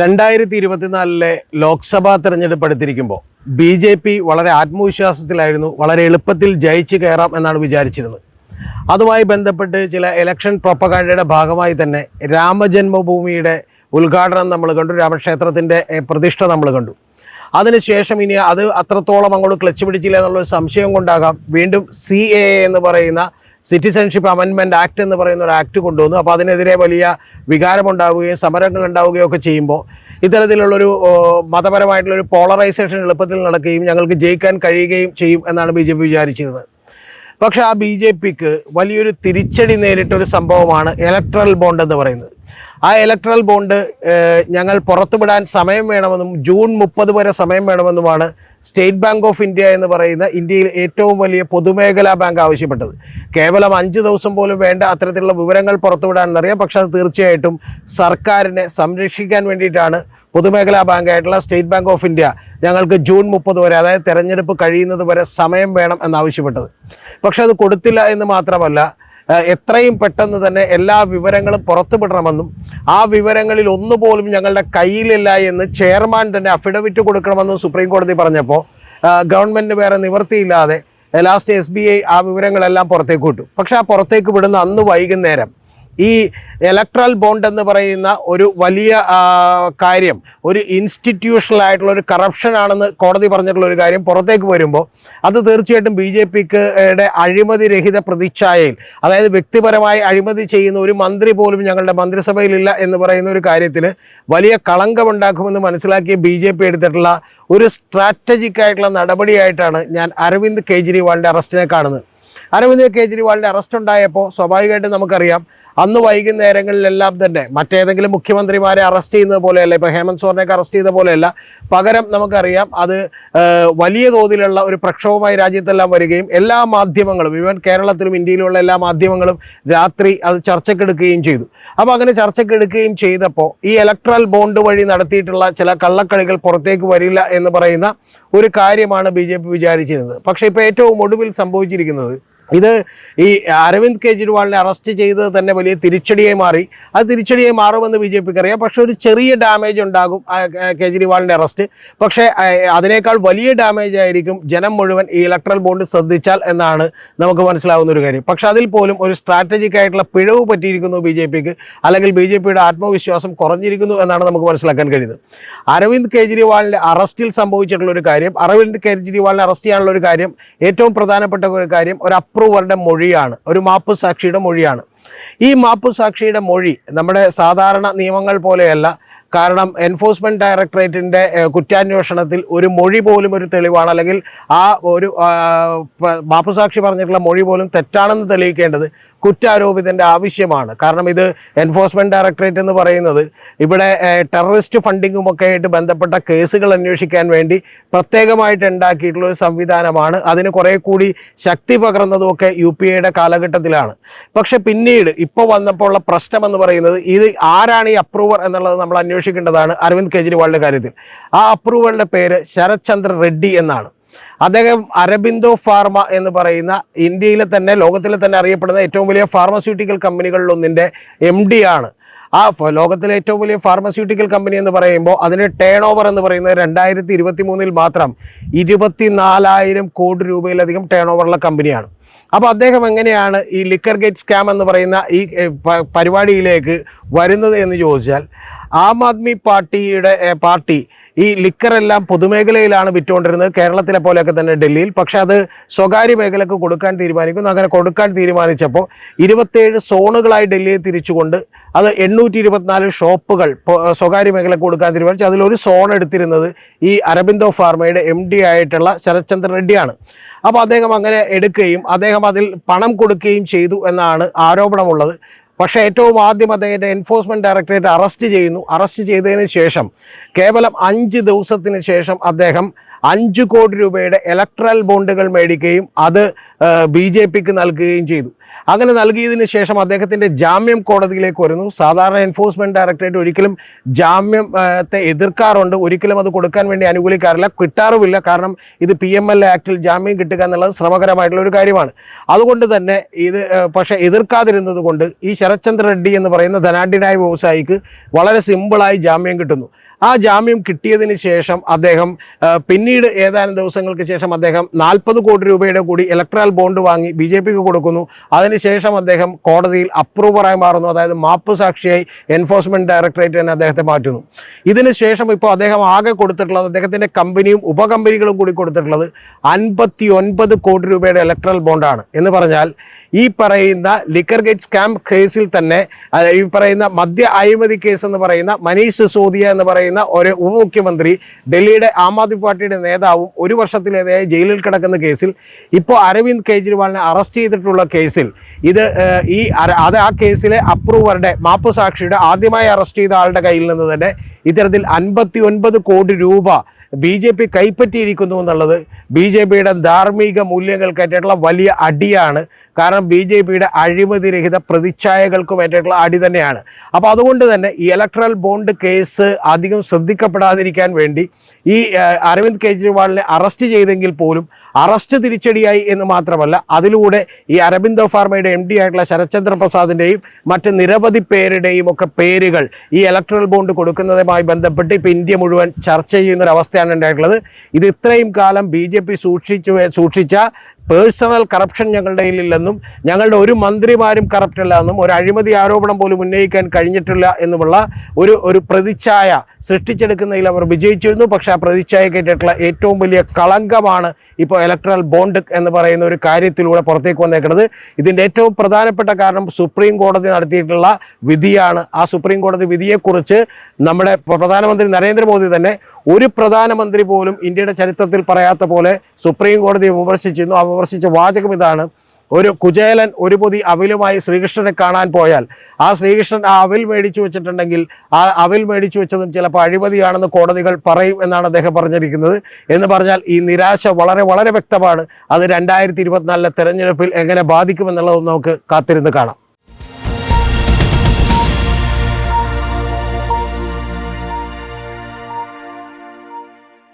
രണ്ടായിരത്തി ഇരുപത്തിനാലിലെ ലോക്സഭാ തെരഞ്ഞെടുപ്പ് എടുത്തിരിക്കുമ്പോൾ ബി ജെ പി വളരെ ആത്മവിശ്വാസത്തിലായിരുന്നു വളരെ എളുപ്പത്തിൽ ജയിച്ചു കയറാം എന്നാണ് വിചാരിച്ചിരുന്നത്. അതുമായി ബന്ധപ്പെട്ട് ചില ഇലക്ഷൻ പ്രൊപ്പകാണ്ടയുടെ ഭാഗമായി തന്നെ രാമജന്മഭൂമിയുടെ ഉദ്ഘാടനം നമ്മൾ കണ്ടു രാമക്ഷേത്രത്തിന്റെ പ്രതിഷ്ഠ നമ്മൾ കണ്ടു. അതിനുശേഷം ഇനി അത് അത്രത്തോളം അങ്ങോട്ട് ക്ലച്ച് പിടിച്ചില്ല എന്നുള്ളൊരു സംശയം കൊണ്ടാകാം. വീണ്ടും സി എന്ന് പറയുന്ന സിറ്റിസൺഷിപ്പ് അമെൻമെന്റ് ആക്ട് എന്ന് പറയുന്ന ഒരു ആക്ട് കൊണ്ടുവന്നു. അപ്പോൾ അതിനെതിരെ വലിയ വികാരമുണ്ടാവുകയും സമരങ്ങൾ ഉണ്ടാവുകയും ഒക്കെ ചെയ്യുമ്പോൾ ഇത്തരത്തിലുള്ളൊരു മതപരമായിട്ടുള്ളൊരു പോളറൈസേഷൻ എളുപ്പത്തിൽ നടക്കുകയും ഞങ്ങൾക്ക് ജയിക്കാൻ കഴിയുകയും ചെയ്യും എന്നാണ് ബി ജെ പി വിചാരിച്ചിരുന്നത്. പക്ഷേ ആ ബി ജെ പിക്ക് വലിയൊരു തിരിച്ചടി നേരിട്ട ഒരു സംഭവമാണ് ഇലക്ട്രൽ ബോണ്ട് എന്ന് പറയുന്നത്. ആ ഇലക്ട്രൽ ബോണ്ട് ഞങ്ങൾ പുറത്തുവിടാൻ സമയം വേണമെന്നും ജൂൺ മുപ്പത് വരെ സമയം വേണമെന്നുമാണ് സ്റ്റേറ്റ് ബാങ്ക് ഓഫ് ഇന്ത്യ എന്ന് പറയുന്ന ഇന്ത്യയിൽ ഏറ്റവും വലിയ പൊതുമേഖലാ ബാങ്ക് ആവശ്യപ്പെട്ടത്. കേവലം അഞ്ച് ദിവസം പോലും വേണ്ട അത്തരത്തിലുള്ള വിവരങ്ങൾ പുറത്തുവിടാനെന്നറിയാം പക്ഷെ അത് തീർച്ചയായിട്ടും സർക്കാരിനെ സംരക്ഷിക്കാൻ വേണ്ടിയിട്ടാണ് പൊതുമേഖലാ ബാങ്കായിട്ടുള്ള സ്റ്റേറ്റ് ബാങ്ക് ഓഫ് ഇന്ത്യ ഞങ്ങൾക്ക് ജൂൺ മുപ്പത് വരെ അതായത് തെരഞ്ഞെടുപ്പ് കഴിയുന്നത് വരെ സമയം വേണം എന്നാവശ്യപ്പെട്ടത്. പക്ഷെ അത് കൊടുത്തില്ല എന്ന് മാത്രമല്ല എത്രയും പെട്ടെന്ന് തന്നെ എല്ലാ വിവരങ്ങളും പുറത്തുവിടണമെന്നും ആ വിവരങ്ങളിൽ ഒന്നുപോലും ഞങ്ങളുടെ കയ്യിലില്ല എന്ന് ചെയർമാൻ തന്നെ അഫിഡവിറ്റ് കൊടുക്കണമെന്നും സുപ്രീം കോടതി പറഞ്ഞപ്പോൾ ഗവൺമെന്റ് വേറെ നിവൃത്തിയില്ലാതെ ലാസ്റ്റ് എസ് ബി ഐ ആ വിവരങ്ങളെല്ലാം പുറത്തേക്ക് വിട്ടു. പക്ഷെ ആ പുറത്തേക്ക് വിടുന്ന അന്ന് വൈകുന്നേരം ഈ ഇലക്ട്രൽ ബോണ്ട് എന്ന് പറയുന്ന ഒരു വലിയ കാര്യം ഒരു ഇൻസ്റ്റിറ്റ്യൂഷണൽ ആയിട്ടുള്ള ഒരു കറപ്ഷൻ ആണെന്ന് കോടതി പറഞ്ഞിട്ടുള്ള ഒരു കാര്യം പുറത്തേക്ക് വരുമ്പോൾ അത് തീർച്ചയായിട്ടും ബി ജെ പിക്ക് അഴിമതി രഹിത പ്രതിച്ഛായയിൽ അതായത് വ്യക്തിപരമായി അഴിമതി ചെയ്യുന്ന ഒരു മന്ത്രി പോലും ഞങ്ങളുടെ മന്ത്രിസഭയിലില്ല എന്ന് പറയുന്ന ഒരു കാര്യത്തിൽ വലിയ കളങ്കമുണ്ടാക്കുമെന്ന് മനസ്സിലാക്കിയ ബി ജെ പി എടുത്തിട്ടുള്ള ഒരു സ്ട്രാറ്റജിക് ആയിട്ടുള്ള നടപടിയായിട്ടാണ് ഞാൻ അരവിന്ദ് കെജ്രിവാളിന്റെ അറസ്റ്റിനെ കാണുന്നത്. അരവിന്ദ് കെജ്രിവാളിന്റെ അറസ്റ്റ് ഉണ്ടായപ്പോൾ സ്വാഭാവികമായിട്ടും നമുക്കറിയാം അന്ന് വൈകുന്നേരങ്ങളിലെല്ലാം തന്നെ മറ്റേതെങ്കിലും മുഖ്യമന്ത്രിമാരെ അറസ്റ്റ് ചെയ്യുന്നത് പോലെയല്ല ഇപ്പോൾ ഹേമന്ത് സോറിനെയൊക്കെ അറസ്റ്റ് ചെയ്ത പോലെയല്ല. പകരം നമുക്കറിയാം അത് വലിയ തോതിലുള്ള ഒരു പ്രക്ഷോഭമായി രാജ്യത്തെല്ലാം വരികയും എല്ലാ മാധ്യമങ്ങളും ഈവൻ കേരളത്തിലും ഇന്ത്യയിലുള്ള എല്ലാ മാധ്യമങ്ങളും രാത്രി അത് ചർച്ചക്കെടുക്കുകയും ചെയ്തു. അപ്പോൾ അങ്ങനെ ചർച്ചക്കെടുക്കുകയും ചെയ്തപ്പോൾ ഈ ഇലക്ട്രൽ ബോണ്ട് വഴി നടത്തിയിട്ടുള്ള ചില കള്ളക്കളികൾ പുറത്തേക്ക് വരില്ല എന്ന് പറയുന്ന ഒരു കാര്യമാണ് ബി വിചാരിച്ചിരുന്നത്. പക്ഷേ ഇപ്പോൾ ഏറ്റവും ഒടുവിൽ സംഭവിച്ചിരിക്കുന്നത് ഇത് ഈ അരവിന്ദ് കെജ്രിവാളിനെ അറസ്റ്റ് ചെയ്തത് തന്നെ വലിയ തിരിച്ചടിയായി മാറി. അത് തിരിച്ചടിയായി മാറുമെന്ന് ബി ജെ പിക്ക് അറിയാം. പക്ഷേ ഒരു ചെറിയ ഡാമേജ് ഉണ്ടാകും കെജ്രിവാളിന്റെ അറസ്റ്റ്. പക്ഷേ അതിനേക്കാൾ വലിയ ഡാമേജ് ആയിരിക്കും ജനം മുഴുവൻ ഈ ഇലക്ട്രൽ ബോണ്ട് ശ്രദ്ധിച്ചാൽ എന്നാണ് നമുക്ക് മനസ്സിലാവുന്ന ഒരു കാര്യം. പക്ഷെ അതിൽ പോലും ഒരു സ്ട്രാറ്റജിക് ആയിട്ടുള്ള പിഴവ് പറ്റിയിരിക്കുന്നു ബി ജെ പിക്ക് അല്ലെങ്കിൽ ബി ജെ പിയുടെ ആത്മവിശ്വാസം കുറഞ്ഞിരിക്കുന്നു എന്നാണ് നമുക്ക് മനസ്സിലാക്കാൻ കഴിയുന്നത്. അരവിന്ദ് കെജ്രിവാളിന്റെ അറസ്റ്റിൽ സംഭവിച്ചിട്ടുള്ള ഒരു കാര്യം അരവിന്ദ് കെജ്രിവാളിനെ അറസ്റ്റ് ചെയ്യാനുള്ള ഒരു കാര്യം ഏറ്റവും പ്രധാനപ്പെട്ട ഒരു കാര്യം ഒരു അപ്രൂവറുടെ മൊഴിയാണ് ഒരു മാപ്പ് സാക്ഷിയുടെ മൊഴിയാണ്. ഈ മാപ്പ് സാക്ഷിയുടെ മൊഴി നമ്മുടെ സാധാരണ നിയമങ്ങൾ പോലെയല്ല കാരണം എൻഫോഴ്സ്മെന്റ് ഡയറക്ടറേറ്റിന്റെ കുറ്റാന്വേഷണത്തിൽ ഒരു മൊഴി പോലും ഒരു തെളിവാണ്. അല്ലെങ്കിൽ ആ ഒരു മാപ്പുസാക്ഷി പറഞ്ഞിട്ടുള്ള മൊഴി പോലും തെറ്റാണെന്ന് തെളിയിക്കേണ്ടത് കുറ്റാരോപിതന്റെ ആവശ്യമാണ്. കാരണം ഇത് എൻഫോഴ്സ്മെന്റ് ഡയറക്ടറേറ്റ് എന്ന് പറയുന്നത് ഇവിടെ ടെററിസ്റ്റ് ഫണ്ടിങ്ങും ഒക്കെ ആയിട്ട് ബന്ധപ്പെട്ട കേസുകൾ അന്വേഷിക്കാൻ വേണ്ടി പ്രത്യേകമായിട്ട് ഉണ്ടാക്കിയിട്ടുള്ള ഒരു സംവിധാനമാണ്. അതിന് കുറെ കൂടി ശക്തി പകർന്നതുമൊക്കെ യു പി എയുടെ കാലഘട്ടത്തിലാണ്. പക്ഷെ പിന്നീട് ഇപ്പോൾ വന്നപ്പോൾ ഉള്ള പ്രശ്നം എന്ന് പറയുന്നത് ഇത് ആരാണ് ഈ അപ്രൂവർ എന്നുള്ളത് നമ്മൾ അന്വേഷിക്കേണ്ടതാണ് അരവിന്ദ് കെജ്രിവാളിന്റെ കാര്യത്തിൽ. ആ അപ്രൂവലിന്റെ പേര് ശരത് ചന്ദ്ര റെഡ്ഡി എന്നാണ്. അദ്ദേഹം അരബിന്ദോ ഫാർമ എന്ന് പറയുന്ന ഇന്ത്യയിലെ തന്നെ ലോകത്തിലെ തന്നെ അറിയപ്പെടുന്ന ഏറ്റവും വലിയ ഫാർമസ്യൂട്ടിക്കൽ കമ്പനികളിലൊന്നിന്റെ എം ഡി ആണ്. ആ ലോകത്തിലെ ഏറ്റവും വലിയ ഫാർമസ്യൂട്ടിക്കൽ കമ്പനി എന്ന് പറയുമ്പോൾ അതിന് ടേൺ ഓവർ എന്ന് പറയുന്നത് രണ്ടായിരത്തി ഇരുപത്തി മൂന്നിൽ മാത്രം ഇരുപത്തിനാലായിരം കോടി രൂപയിലധികം ടേൺ ഓവറുള്ള കമ്പനിയാണ് അപ്പോൾ അദ്ദേഹം എങ്ങനെയാണ് ഈ ലിക്കർ ഗേറ്റ് സ്കാം എന്ന് പറയുന്ന ഈ പരിപാടിയിലേക്ക് വരുന്നത് എന്ന് ചോദിച്ചാൽ ആം ആദ്മി പാർട്ടിയുടെ പാർട്ടി ഈ ലിക്കർ എല്ലാം പൊതുമേഖലയിലാണ് വിറ്റുകൊണ്ടിരുന്നത്. കേരളത്തിലെ പോലെയൊക്കെ തന്നെ ഡൽഹിയിൽ. പക്ഷെ അത് സ്വകാര്യ മേഖലക്ക് കൊടുക്കാൻ തീരുമാനിക്കുന്നു. അങ്ങനെ കൊടുക്കാൻ തീരുമാനിച്ചപ്പോൾ ഇരുപത്തേഴ് സോണുകളായി ഡൽഹിയെ തിരിച്ചുകൊണ്ട് അത് എണ്ണൂറ്റി ഇരുപത്തിനാല് ഷോപ്പുകൾ സ്വകാര്യ മേഖലക്ക് കൊടുക്കാൻ തീരുമാനിച്ചു. അതിലൊരു സോൺ എടുത്തിരുന്നത് ഈ അരബിന്ദോ ഫാർമയുടെ എം ഡി ആയിട്ടുള്ള ശരത്ചന്ദ്ര റെഡ്ഡിയാണ്. അപ്പോൾ അദ്ദേഹം അങ്ങനെ എടുക്കുകയും അദ്ദേഹം അതിൽ പണം കൊടുക്കുകയും ചെയ്തു എന്നാണ് ആരോപണമുള്ളത്. പക്ഷേ ഏറ്റവും ആദ്യം അദ്ദേഹത്തെ എൻഫോഴ്സ്മെന്റ് ഡയറക്ടറേറ്റ് അറസ്റ്റ് ചെയ്യുന്നു. അറസ്റ്റ് ചെയ്തതിന് ശേഷം കേവലം അഞ്ച് ദിവസത്തിന് ശേഷം അദ്ദേഹം അഞ്ച് കോടി രൂപയുടെ ഇലക്ട്രൽ ബോണ്ടുകൾ മേടിക്കുകയും അത് ബി ജെ പിക്ക് നൽകുകയും ചെയ്തു. അങ്ങനെ നൽകിയതിന് ശേഷം അദ്ദേഹത്തിന്റെ ജാമ്യം കോടതിയിലേക്ക് വരുന്നു. സാധാരണ എൻഫോഴ്സ്മെന്റ് ഡയറക്ടറേറ്റ് ഒരിക്കലും ജാമ്യത്തെ എതിർക്കാറുണ്ട്. ഒരിക്കലും അത് കൊടുക്കാൻ വേണ്ടി അനുകൂലിക്കാറില്ല. കിട്ടാറുമില്ല. കാരണം ഇത് പി എം എൽ ആക്ടിൽ ജാമ്യം കിട്ടുക എന്നുള്ളത് ശ്രമകരമായിട്ടുള്ള ഒരു കാര്യമാണ്. അതുകൊണ്ട് തന്നെ ഇത് പക്ഷേ എതിർക്കാതിരുന്നത് കൊണ്ട് ഈ ശരത്ചന്ദ്ര റെഡ്ഡി എന്ന് പറയുന്ന ധനാഢ്യനായ വ്യവസായിക്ക് വളരെ സിമ്പിളായി ജാമ്യം കിട്ടുന്നു. ആ ജാമ്യം കിട്ടിയതിന് ശേഷം അദ്ദേഹം പിന്നീട് ഏതാനും ദിവസങ്ങൾക്ക് ശേഷം അദ്ദേഹം നാൽപ്പത് കോടി രൂപയുടെ കൂടി ഇലക്ട്രൽ ബോണ്ട് വാങ്ങി ബി ജെ പിക്ക് കൊടുക്കുന്നു അതിനുശേഷം അദ്ദേഹം കോടതിയിൽ അപ്രൂവറായി മാറുന്നു. അതായത് മാപ്പ് സാക്ഷിയായി എൻഫോഴ്സ്മെന്റ് ഡയറക്ടറേറ്റ് തന്നെ അദ്ദേഹത്തെ മാറ്റുന്നു. ഇതിനുശേഷം ഇപ്പോൾ അദ്ദേഹം ആകെ കൊടുത്തിട്ടുള്ളത് അദ്ദേഹത്തിന്റെ കമ്പനിയും ഉപകമ്പനികളും കൂടി കൊടുത്തിട്ടുള്ളത് അൻപത്തി ഒൻപത് കോടി രൂപയുടെ ഇലക്ട്രൽ ബോണ്ടാണ് എന്ന് പറഞ്ഞാൽ ഈ പറയുന്ന ലിക്കർ ഗേറ്റ് സ്കാം കേസിൽ തന്നെ ഈ പറയുന്ന മദ്യ അഴിമതി കേസ് എന്ന് പറയുന്ന മനീഷ് സിസോദിയ എന്ന് പറയുന്ന ഒരു ഉപമുഖ്യമന്ത്രി ഡൽഹിയുടെ ആം ആദ്മി പാർട്ടിയുടെ നേതാവും ഒരു വർഷത്തിലേതായി ജയിലിൽ കിടക്കുന്ന കേസിൽ ഇപ്പോൾ അരവിന്ദ് കെജ്രിവാളിനെ അറസ്റ്റ് ചെയ്തിട്ടുള്ള കേസിൽ ഇത് ഈ അത് ആ കേസിലെ അപ്രൂവറുടെ മാപ്പ് സാക്ഷിയുടെ ആദ്യമായി അറസ്റ്റ് ചെയ്ത ആളുടെ കയ്യിൽ നിന്ന് തന്നെ ഇത്തരത്തിൽ അൻപത്തി കോടി രൂപ ബി ജെ പി കൈപ്പറ്റിയിരിക്കുന്നു എന്നുള്ളത് ബി ജെ പിയുടെ ധാർമ്മിക മൂല്യങ്ങൾക്കേറ്റിട്ടുള്ള വലിയ അടിയാണ്. കാരണം ബി ജെ പിയുടെ അഴിമതിരഹിത പ്രതിച്ഛായകൾക്കും ഏറ്റിട്ടുള്ള അടി തന്നെയാണ്. അപ്പോൾ അതുകൊണ്ട് തന്നെ ഈ ഇലക്ട്രൽ ബോണ്ട് കേസ് അധികം ശ്രദ്ധിക്കപ്പെടാതിരിക്കാൻ വേണ്ടി ഈ അരവിന്ദ് കെജ്രിവാളിനെ അറസ്റ്റ് ചെയ്തെങ്കിൽ പോലും അറസ്റ്റ് തിരിച്ചടിയായി എന്ന് മാത്രമല്ല അതിലൂടെ ഈ അരബിന്ദോ ഫാർമയുടെ എം ഡി ആയിട്ടുള്ള ശരത്ചന്ദ്ര പ്രസാദിന്റെയും മറ്റ് നിരവധി പേരുടെയും ഒക്കെ പേരുകൾ ഈ ഇലക്ട്രൽ ബോണ്ട് കൊടുക്കുന്നതുമായി ബന്ധപ്പെട്ട് ഇപ്പോൾ ഇന്ത്യ മുഴുവൻ ചർച്ച ചെയ്യുന്നൊരവസ്ഥയാണ് ഉണ്ടായിട്ടുള്ളത്. ഇത് ഇത്രയും കാലം ബി ജെ പി സൂക്ഷിച്ചു സൂക്ഷിച്ച പേഴ്സണൽ കറപ്ഷൻ ഞങ്ങളുടെ കയ്യിലില്ലെന്നും ഞങ്ങളുടെ ഒരു മന്ത്രിമാരും കറപ്റ്റ് അല്ല എന്നും ഒരു അഴിമതി ആരോപണം പോലും ഉന്നയിക്കാൻ കഴിഞ്ഞിട്ടില്ല എന്നുമുള്ള ഒരു ഒരു പ്രതിച്ഛായ സൃഷ്ടിച്ചെടുക്കുന്നതിൽ അവർ വിജയിച്ചിരുന്നു. പക്ഷേ ആ പ്രതിച്ഛായ കേട്ടിട്ടുള്ള ഏറ്റവും വലിയ കളങ്കമാണ് ഇപ്പോൾ ഇലക്ട്രൽ ബോണ്ട് എന്ന് പറയുന്ന ഒരു കാര്യത്തിലൂടെ പുറത്തേക്ക് വന്നേക്കുന്നത്. ഇതിന്റെ ഏറ്റവും പ്രധാനപ്പെട്ട കാരണം സുപ്രീം കോടതി നടത്തിയിട്ടുള്ള വിധിയാണ്. ആ സുപ്രീം കോടതി വിധിയെക്കുറിച്ച് നമ്മുടെ പ്രധാനമന്ത്രി നരേന്ദ്രമോദി തന്നെ ഒരു പ്രധാനമന്ത്രി പോലും ഇന്ത്യയുടെ ചരിത്രത്തിൽ പറയാത്ത പോലെ സുപ്രീം കോടതി വിമർശിച്ചിരുന്നു. ആ വിമർശിച്ച വാചകം ഇതാണ്. ഒരു കുചേലൻ ഒരു പൊതി അവിലുമായി ശ്രീകൃഷ്ണനെ കാണാൻ പോയാൽ ആ ശ്രീകൃഷ്ണൻ ആ അവിൽ മേടിച്ചു വെച്ചിട്ടുണ്ടെങ്കിൽ ആ അവിൽ മേടിച്ചു വെച്ചതും ചിലപ്പോൾ അഴിമതിയാണെന്ന് കോടതികൾ പറയും എന്നാണ് അദ്ദേഹം പറഞ്ഞിരിക്കുന്നത്. എന്ന് പറഞ്ഞാൽ ഈ നിരാശ വളരെ വളരെ വ്യക്തമാണ്. അത് രണ്ടായിരത്തി ഇരുപത്തിനാലിലെ തെരഞ്ഞെടുപ്പിൽ എങ്ങനെ ബാധിക്കുമെന്നുള്ളതും നമുക്ക് കാത്തിരുന്ന് കാണാം.